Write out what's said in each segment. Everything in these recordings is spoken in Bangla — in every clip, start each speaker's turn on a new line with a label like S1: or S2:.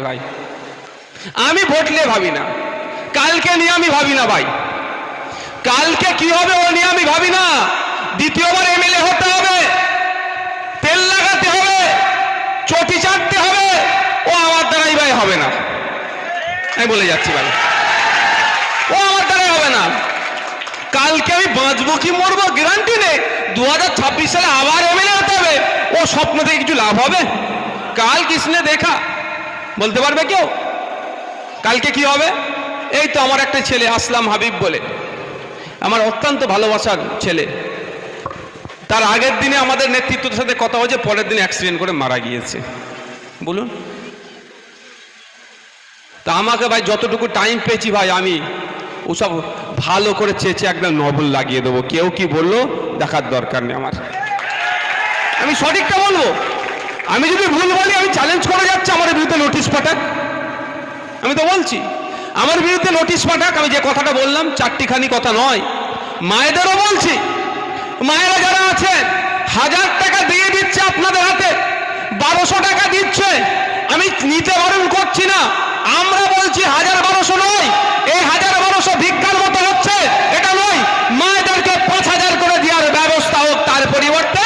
S1: ভাই। আমি ভোট নিয়ে ভাবি না। কালকে নিয়ে আমি ভাবি না ভাই। কালকে কি হবে ও নিয়ে আমি ভাবি না। দ্বিতীয়বার এমএলএ হতে হবে। তেল লাগাতে হবে। চটি চাটতে হবে। ও আমার দ্বারাই ভাই হবে না। আমি বলে যাচ্ছি ভাই। ও আমার দ্বারাই হবে না। কালকে আমি বাঁচবো কি মরবো গ্যারান্টি নেই। দুহাজার ছাব্বিশ সালে আবার এমএলএ হতে হবে। ও স্বপ্ন থেকে কিছু লাভ হবে? কাল কৃষ্ণে দেখা। বলতে পারবে কেউ? কালকে কি হবে? এই তো আমার একটা ছেলে, আসলাম হাবিব বলে। আমার অত্যন্ত ভালোবাসার ছেলে। তার আগের দিনে আমাদের নেতৃত্বের সাথে কথা হয়েছে, পরের দিনে অ্যাক্সিডেন্ট করে মারা গিয়েছে। বলুন। তা আমাকে ভাই যতটুকু টাইম পেয়েছি ভাই, আমি ওসব ভালো করে চেয়েছে একদম নবল লাগিয়ে দেবো। কেউ কি বলল? দেখার দরকার নেই আমার। আমি সঠিকটা বলব? আমি যদি ভুল বলি, আমি চ্যালেঞ্জ করে যাচ্ছি, আমার বিরুদ্ধে নোটিশ পাঠাক। আমি তো বলছি, আমার বিরুদ্ধে নোটিশ পাঠাক, আমি যে কথাটা বললাম, চারটিখানি কথা নয়। মায়েদেরও বলছি, মায়েরা যারা আছেন হাজার টাকা দিয়ে দিচ্ছে আপনাদের হাতে, বারোশো টাকা দিচ্ছে। আমি নিতে বারণ করছি না। আমরা বলছি হাজার বারোশো নয়, এই হাজার বারোশো ভিক্ষার মতো হচ্ছে এটা নয় মায়েদেরকে পাঁচ হাজার করে দেওয়ার ব্যবস্থা হোক তার পরিবর্তে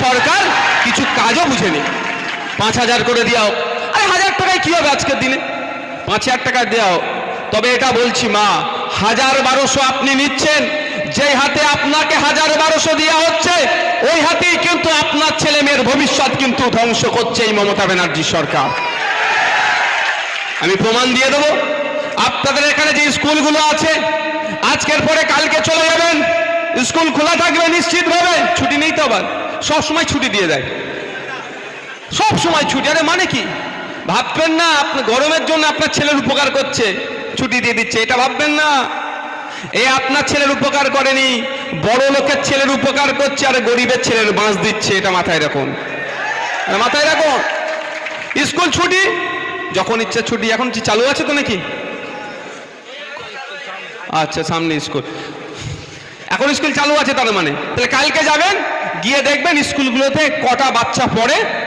S1: সরকার কিছু কাজও বুঝেনি পাঁচ হাজার করে দেওয়া হোক আরে হাজার টাকায় কি হবে আজকের দিনে? পাঁচ হাজার টাকা দেওয়া হোক তবে এটা বলছি, মা, হাজার বারোশো আপনি নিচ্ছেন যে হাতে আপনাকে হাজার বারোশো দেওয়া হচ্ছে, ওই হাতেই কিন্তু আপনার ছেলে মেয়ের ভবিষ্যৎ কিন্তু ধ্বংস করছে এই মমতা ব্যানার্জি সরকার। আমি প্রমাণ দিয়ে দেবো। আপনাদের এখানে যে স্কুলগুলো আছে, আজকের পরে কালকে চলে যাবেন। স্কুল খোলা থাকবে নিশ্চিতভাবে। ছুটি নেই তো আবার সবসময় ছুটি দিয়ে দেয়। সব সময় ছুটি, আরে মানে কি? ভাববেন না, আপনি, গরমের জন্য আপনার ছেলের উপকার করছে, ছুটি দিয়ে দিচ্ছে, এটা ভাববেন না। এ আপনার ছেলের উপকার করেনি, বড় লোকের ছেলের উপকার করছে, আর গরিবের ছেলের বাঁশ দিচ্ছে, এটা মাথায় রাখুন। মাথায় রাখুন। স্কুল ছুটি? যখন ইচ্ছে ছুটি, এখন কি চালু আছে তো নাকি? আচ্ছা সামনে স্কুল। এখন স্কুল চালু আছে তার মানে। তাহলে কালকে যাবেন, গিয়ে দেখবেন স্কুলগুলোতে কটা বাচ্চা পড়ে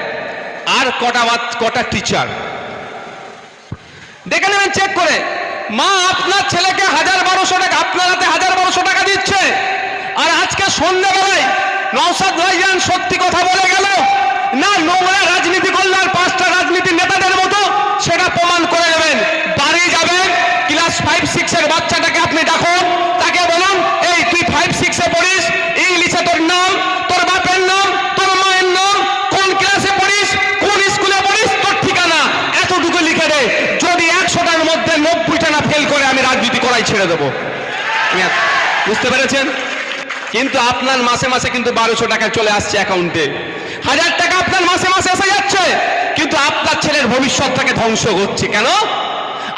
S1: আর কটা কটা টিচার দেখে নেবেন চেক করে। মা, আপনার ছেলেকে হাজার বারোশো টাকা, আপনার হাতে হাজার বারোশো টাকা দিচ্ছে। আর আজকে সন্ধ্যাবেলায় নৌসাদ ভাইজান সত্যি কথা বলে গেল না নোংরা রাজনীতি করলে আর পাঁচটা রাজনীতির নেতাদের মতো সেটা প্রমাণ করে নেবেন বাড়ি যাবেন ক্লাস ফাইভ সিক্সের বাচ্চাটাকে আপনি ডাকুন তাকে বলুন এই তুই ফাইভ সিক্সে পড়িস ইংলিশে তোর নাম তোর বাপের নাম তোর মায়ের নাম কোন ক্লাসে পড়িস কোন স্কুলে পড়িস তোর ঠিকানা এতটুকু লিখে দে যদি একশোটার মধ্যে নব্বইটা না ফেল করে আমি রাজনীতি করাই ছেড়ে দেবো। বুঝতে পেরেছেন? কিন্তু আপনার মাসে মাসে কিন্তু বারোশো টাকা চলে আসছে অ্যাকাউন্টে হাজার টাকা আপনার মাসে মাসে এসে যাচ্ছে। কিন্তু আপনার ছেলের ভবিষ্যৎটাকে ধ্বংস করছে। কেন?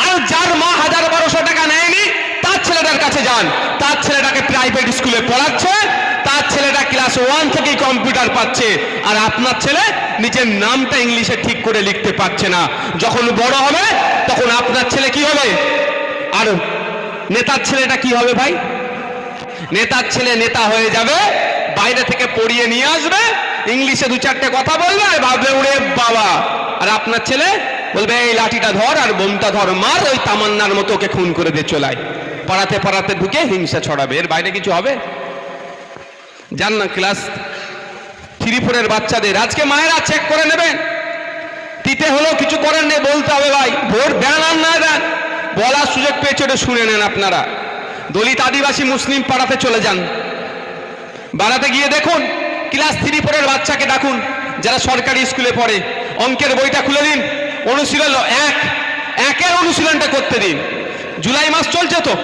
S1: আর যার মা হাজার বারোশো টাকা নেয়নি, তার ছেলেটার কাছে যান। তার ছেলেটাকে প্রাইভেট স্কুলে পড়াচ্ছে। তার ছেলেটা ক্লাস ওয়ান থেকেই কম্পিউটার পাচ্ছে। আর আপনার ছেলে নিজের নামটা ইংলিশে ঠিক করে লিখতে পারছে না। যখন বড় হবে, তখন আপনার ছেলে কি হবে? আর নেতার ছেলেটা কি হবে ভাই? নেতার ছেলে নেতা হয়ে যাবে, বাইরে থেকে পড়িয়ে নিয়ে আসবে, ইংলিশে দু চারটে কথা বলবে আর ভাববে উড়ে বাবা! আর আপনার ছেলে বলবে, এই লাঠিটা ধর আর বোমটা ধর, মার, ওই তামান্নার মতো ওকে খুন করে দিয়ে চলাই পাড়াতে পাড়াতে ঢুকে হিংসা ছড়াবে। এর বাইরে কিছু হবে? যান না, ক্লাস থ্রি, ফোরের বাচ্চাদের। আজকে মায়েরা চেক করে নেবেন। তিতে হলেও কিছু করেন নেই, বলতে হবে ভাই ভোট দেন আর না দেন সুযোগ শুনে নেন আপনারা। দলিত আদিবাসী মুসলিম পাড়াতে চলে যান। বাড়াতে গিয়ে দেখুন, ক্লাস থ্রি ফোরের বাচ্চাকে ডাকুন, যারা সরকারি স্কুলে পড়ে। অঙ্কের বইটা খুলে দিন, অনুশীলন এক, একের অনুশীলনটা করতে দিন। জুলাই মাস চলছে তো।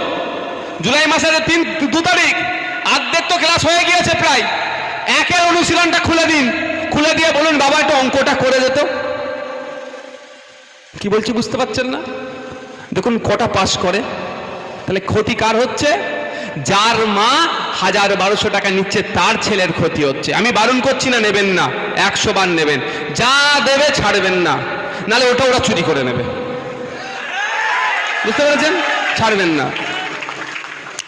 S1: জুলাই মাসের তিন, দু তারিখ, আর্ধেক তো ক্লাস হয়ে গিয়েছে প্রায়। একের অনুশীলনটা খুলে দিন। খুলে দিয়ে বলুন, বাবা, একটু অঙ্কটা করে যেত কি বলছি, বুঝতে পারছেন না? দেখুন, কটা পাস করে। তাহলে ক্ষতি কার হচ্ছে? যার মা হাজার বারোশো টাকা নিচ্ছে, তার ছেলের ক্ষতি হচ্ছে। আমি বারণ করছি না, নেবেন না। একশো বার নেবেন। যা দেবে, ছাড়বেন না। নালে ওটা ওরা চুরি করে নেবে। বুঝতে পেরেছেন? ছাড়বেন না।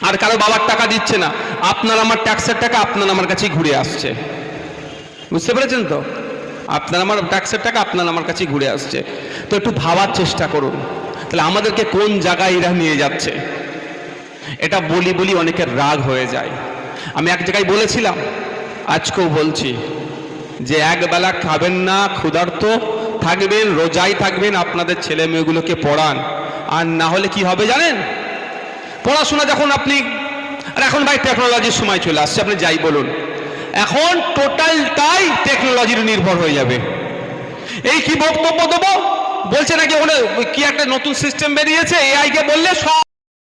S1: আর কারও বাবার টাকা দিচ্ছে না। আপনার আমার ট্যাক্সের টাকা, আপনার আমার কাছেই ঘুরে আসছে। বুঝতে পেরেছেন তো? আপনার আমার ট্যাক্সের টাকা, আপনার আমার কাছেই ঘুরে আসছে। তো একটু ভাবার চেষ্টা করুন। তাহলে আমাদেরকে কোন জায়গায় এরা নিয়ে যাচ্ছে? এটা বলি বলি অনেকের রাগ হয়ে যায়। আমি এক জায়গায় বলেছিলাম, আজকেও বলছি যে একবেলা খাবেন না, ক্ষুধার্ত থাকবেন, রোজাই থাকবেন, আপনাদের ছেলে মেয়েগুলোকে পড়ান। আর না হলে কি হবে জানেন? পড়াশোনা যখন আপনি, আর এখন ভাই টেকনোলজির সময় চলে আসছে, আপনি যাই বলুন। এখন টোটালটাই টেকনোলজির নির্ভর হয়ে যাবে। এই কি বক্তব্য দেবো? বলছে নাকি ওখানে কি একটা নতুন সিস্টেম বেরিয়েছে এআই কে বললে সব